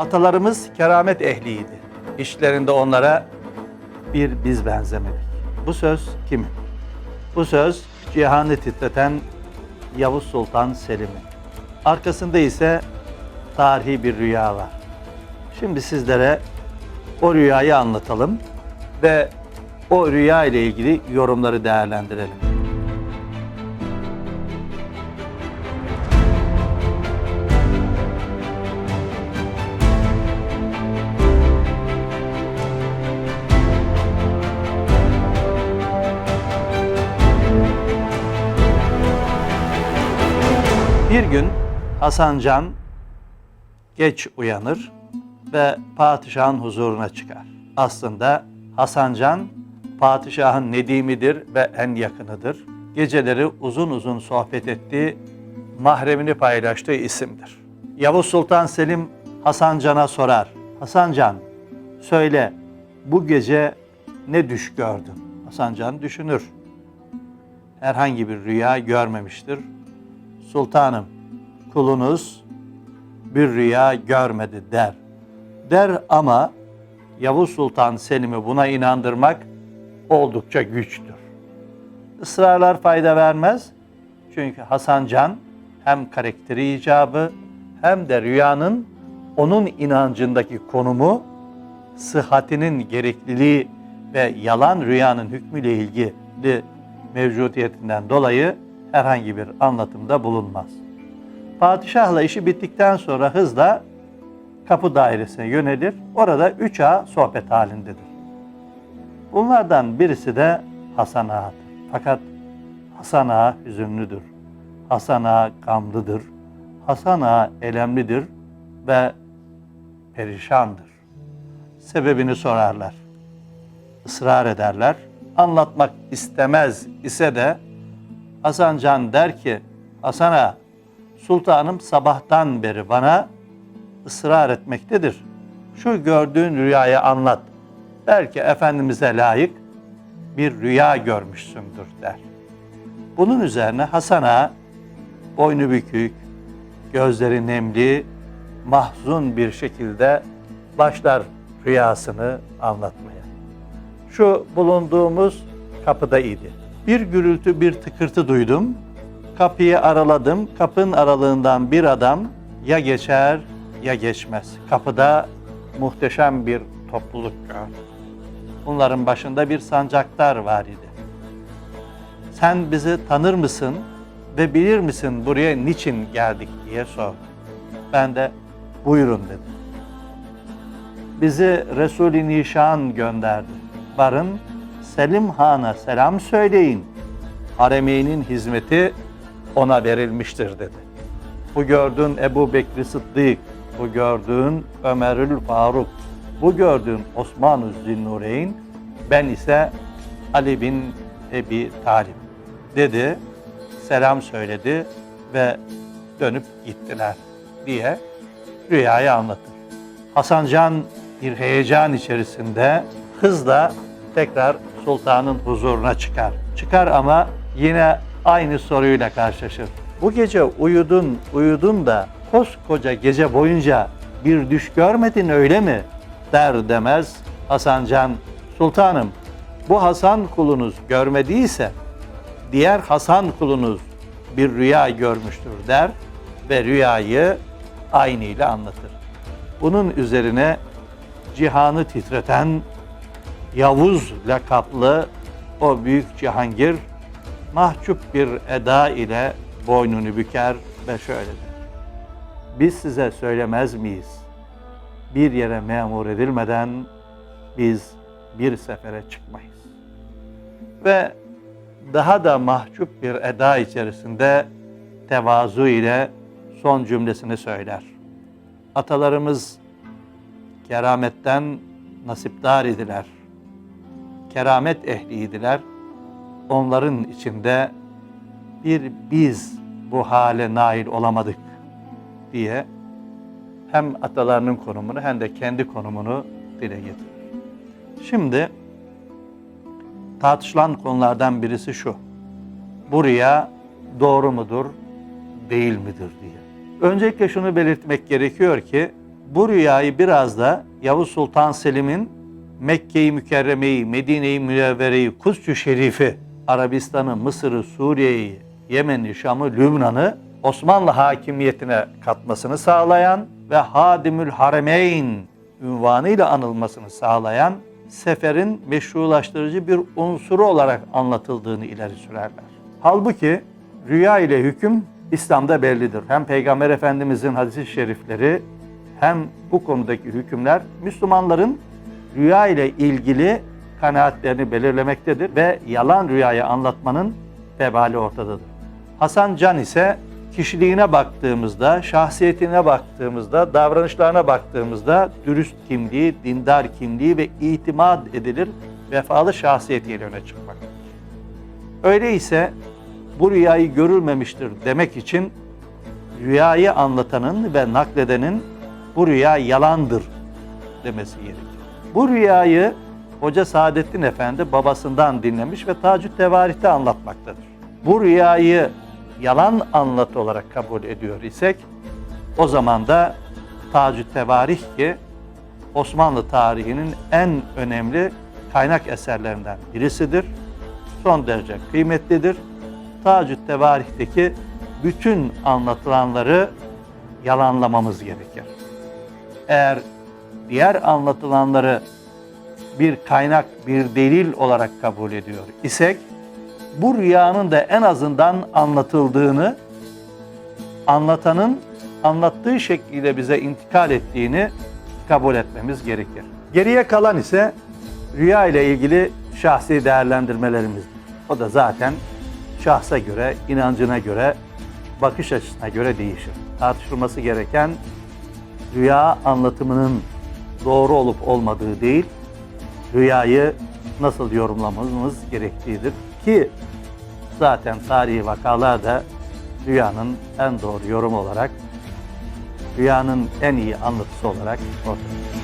Atalarımız keramet ehliydi. İşlerinde onlara bir biz benzemedik. Bu söz kimin? Bu söz cihanı titreten Yavuz Sultan Selim'in. Arkasında ise tarihi bir rüya var. Şimdi sizlere o rüyayı anlatalım ve o rüya ile ilgili yorumları değerlendirelim. Gün Hasan Can geç uyanır ve padişahın huzuruna çıkar. Aslında Hasan Can padişahın nedimidir ve en yakınıdır. Geceleri uzun uzun sohbet ettiği, mahremini paylaştığı isimdir. Yavuz Sultan Selim Hasan Can'a sorar. Hasan Can, söyle bu gece ne düş gördün? Hasan Can düşünür. Herhangi bir rüya görmemiştir. Sultanım, kulunuz bir rüya görmedi der. Der ama Yavuz Sultan Selim'i buna inandırmak oldukça güçtür. Israrlar fayda vermez. Çünkü Hasan Can hem karakteri icabı hem de rüyanın onun inancındaki konumu, sıhhatinin gerekliliği ve yalan rüyanın hükmüyle ilgili mevcudiyetinden dolayı herhangi bir anlatımda bulunmaz. Padişahla işi bittikten sonra hızla kapı dairesine yönelir. Orada üç ağa sohbet halindedir. Bunlardan birisi de Hasan Ağa'dır. Fakat Hasan Ağa hüzünlüdür. Hasan Ağa gamlıdır. Hasan Ağa elemlidir ve perişandır. Sebebini sorarlar. Israr ederler. Anlatmak istemez ise de Hasan Can der ki, Hasan Ağa, sultanım sabahtan beri bana ısrar etmektedir. Şu gördüğün rüyayı anlat. Belki Efendimiz'e layık bir rüya görmüşsündür der. Bunun üzerine Hasan Ağa boynu bükük, gözleri nemli, mahzun bir şekilde başlar rüyasını anlatmaya. Şu bulunduğumuz kapıda idi. Bir gürültü, bir tıkırtı duydum. Kapıyı araladım. Kapının aralığından bir adam ya geçer ya geçmez. Kapıda muhteşem bir topluluk gördüm. Bunların başında bir sancaktar var idi. Sen bizi tanır mısın ve bilir misin buraya niçin geldik diye sordu. Ben de buyurun dedim. Bizi Resul-i Nişan gönderdi. Varın Selim Han'a selam söyleyin. Haremeynin hizmeti ona verilmiştir dedi. Bu gördüğün Ebu Bekri Sıddık, bu gördüğün Ömerül Faruk, bu gördüğün Osman-ı Zinnureyn, ben ise Ali bin Ebi Talib dedi, selam söyledi ve dönüp gittiler diye rüyayı anlatır. Hasan Can bir heyecan içerisinde hızla tekrar sultanın huzuruna çıkar. Çıkar ama yine aynı soruyla karşılaşır. Bu gece uyudun, uyudun da koskoca gece boyunca bir düş görmedin öyle mi? Der demez Hasan Can, sultanım bu Hasan kulunuz görmediyse diğer Hasan kulunuz bir rüya görmüştür der ve rüyayı aynıyla anlatır. Bunun üzerine cihanı titreten Yavuz lakaplı o büyük Cihangir mahcup bir eda ile boynunu büker ve şöyle der. Biz size söylemez miyiz? Bir yere memur edilmeden biz bir sefere çıkmayız. Ve daha da mahcup bir eda içerisinde tevazu ile son cümlesini söyler. Atalarımız kerametten nasipdar idiler. Keramet ehliydiler. Onların içinde bir biz bu hale nail olamadık diye hem atalarının konumunu hem de kendi konumunu dile getirir. Şimdi tartışılan konulardan birisi şu. Bu rüya doğru mudur, değil midir diye. Öncelikle şunu belirtmek gerekiyor ki bu rüyayı biraz da Yavuz Sultan Selim'in Mekke-i Mükerreme'yi, Medine-i Münevvere'yi, Kudüs-ü Şerif'i, Arabistan'ı, Mısır'ı, Suriye'yi, Yemen'i, Şam'ı, Lübnan'ı Osmanlı hakimiyetine katmasını sağlayan ve Hadimül Haremeyn ünvanıyla anılmasını sağlayan seferin meşrulaştırıcı bir unsuru olarak anlatıldığını ileri sürerler. Halbuki rüya ile hüküm İslam'da bellidir. Hem Peygamber Efendimizin hadis-i şerifleri hem bu konudaki hükümler Müslümanların rüya ile ilgili kanaatlerini belirlemektedir ve yalan rüyayı anlatmanın vebali ortadadır. Hasan Can ise kişiliğine baktığımızda, şahsiyetine baktığımızda, davranışlarına baktığımızda dürüst kimliği, dindar kimliği ve itimat edilir vefalı şahsiyetiyle öne çıkmaktadır. Öyleyse bu rüyayı görülmemiştir demek için rüyayı anlatanın ve nakledenin bu rüya yalandır demesi gerekir. Bu rüyayı Hoca Saadettin Efendi babasından dinlemiş ve Tacü Tevarih'te anlatmaktadır. Bu rüyayı yalan anlatı olarak kabul ediyor isek o zaman da Tacü Tevarih ki Osmanlı tarihinin en önemli kaynak eserlerinden birisidir. Son derece kıymetlidir. Tacü Tevarih'teki bütün anlatılanları yalanlamamız gerekir. Eğer diğer anlatılanları bir kaynak, bir delil olarak kabul ediyor isek, bu rüyanın da en azından anlatıldığını, anlatanın anlattığı şekliyle bize intikal ettiğini kabul etmemiz gerekir. Geriye kalan ise rüya ile ilgili şahsi değerlendirmelerimizdir. O da zaten şahsa göre, inancına göre, bakış açısına göre değişir. Tartışılması gereken rüya anlatımının doğru olup olmadığı değil, rüyayı nasıl yorumlamamız gerektiğidir. Ki zaten tarihi vakalar da rüyanın en doğru yorumu olarak, rüyanın en iyi anlatısı olarak ortaya.